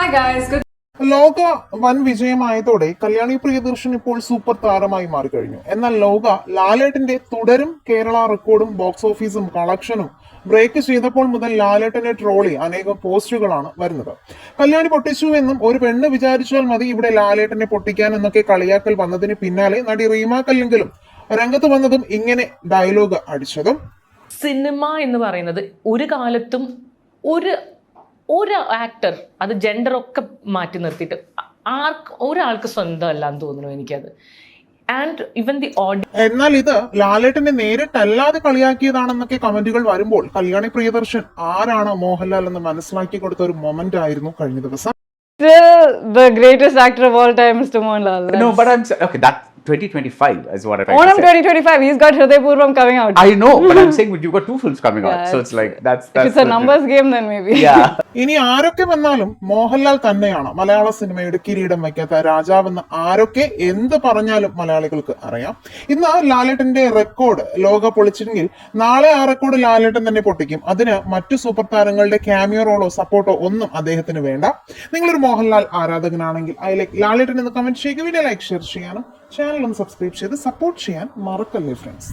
Good ലോക വൻ വിജയമായതോടെ കല്യാണി പ്രിയദർശൻ ഇപ്പോൾ സൂപ്പർ താരമായി മാറിക്കഴിഞ്ഞു. എന്നാൽ ലോക ലാലേട്ടന്റെ തുടരും കേരള റെക്കോർഡും ബോക്സ് ഓഫീസും കളക്ഷനും ബ്രേക്ക് ചെയ്തപ്പോൾ മുതൽ ലാലേട്ടനെ ട്രോളി അനേകം പോസ്റ്റുകളാണ് വരുന്നത്. കല്യാണി പൊട്ടിച്ചു എന്നും ഒരു പെണ്ണ് വിചാരിച്ചാൽ മതി ഇവിടെ ലാലേട്ടനെ പൊട്ടിക്കാൻ എന്നൊക്കെ കളിയാക്കൽ വന്നതിന് പിന്നാലെ നടി റീമ കല്ലെങ്കിലും രംഗത്ത് വന്നതും ഇങ്ങനെ ഡയലോഗ് അടിച്ചതും. സിനിമ എന്ന് പറയുന്നത് ഒരു കാലത്തും ഒരു ഒരു ആക്ടർ അത് ജെൻഡർ ഒക്കെ മാറ്റി നിർത്തിയിട്ട് ആർക്ക് ഒരാൾക്ക് സ്വന്തമല്ല എന്ന് തോന്നുന്നു എനിക്കത് ആൻഡ് ഇവൻ ദി ഓഡി എന്നാൽ ഇത് ലാലേട്ടനെ നേരിട്ടല്ലാതെ കളിയാക്കിയതാണെന്നൊക്കെ കമന്റുകൾ വരുമ്പോൾ കല്യാണി പ്രിയദർശൻ ആരാണ് മോഹൻലാൽ എന്ന് മനസ്സിലാക്കി കൊടുത്ത ഒരു മൊമെന്റ് ആയിരുന്നു കഴിഞ്ഞ ദിവസം Still the greatest actor of all time, Mr. Mohanlal. No, but I'm okay. That 2025 is what I'm trying Onam 2025, he's got Hriday Purvam coming out. I know, but I'm saying you've got two films coming out, Yeah, so it's like that's that's if it's a the- numbers game, then maybe. Yeah. ഇനി ആരൊക്കെ വന്നാലും മോഹൻലാൽ തന്നെയാണ് മലയാള സിനിമയുടെ കിരീടം വയ്ക്കാത്ത രാജാവെന്ന് ആരൊക്കെ എന്ത് പറഞ്ഞാലും മലയാളികൾക്ക് അറിയാം ഇന്ന് ലാലേട്ടന്റെ റെക്കോർഡ് ലോക പൊളിച്ചെങ്കിൽ നാളെ ആ റെക്കോർഡ് ലാലേട്ടൻ തന്നെ പൊട്ടിക്കും അതിന് മറ്റു സൂപ്പർ താരങ്ങളുടെ ക്യാമിയോ റോളോ സപ്പോർട്ടോ ഒന്നും അദ്ദേഹത്തിന് വേണ്ട നിങ്ങളൊരു മോഹൻലാൽ ആരാധകനാണെങ്കിൽ ഐ ലൈക്ക് ലാലേട്ടൻ എന്ന് കമന്റ് ചെയ്യുക വീഡിയോ ലൈക്ക് ഷെയർ ചെയ്യാനും ചാനൽ ഒന്ന് സബ്സ്ക്രൈബ് ചെയ്ത് സപ്പോർട്ട് ചെയ്യാൻ മറക്കല്ലേ ഫ്രണ്ട്സ്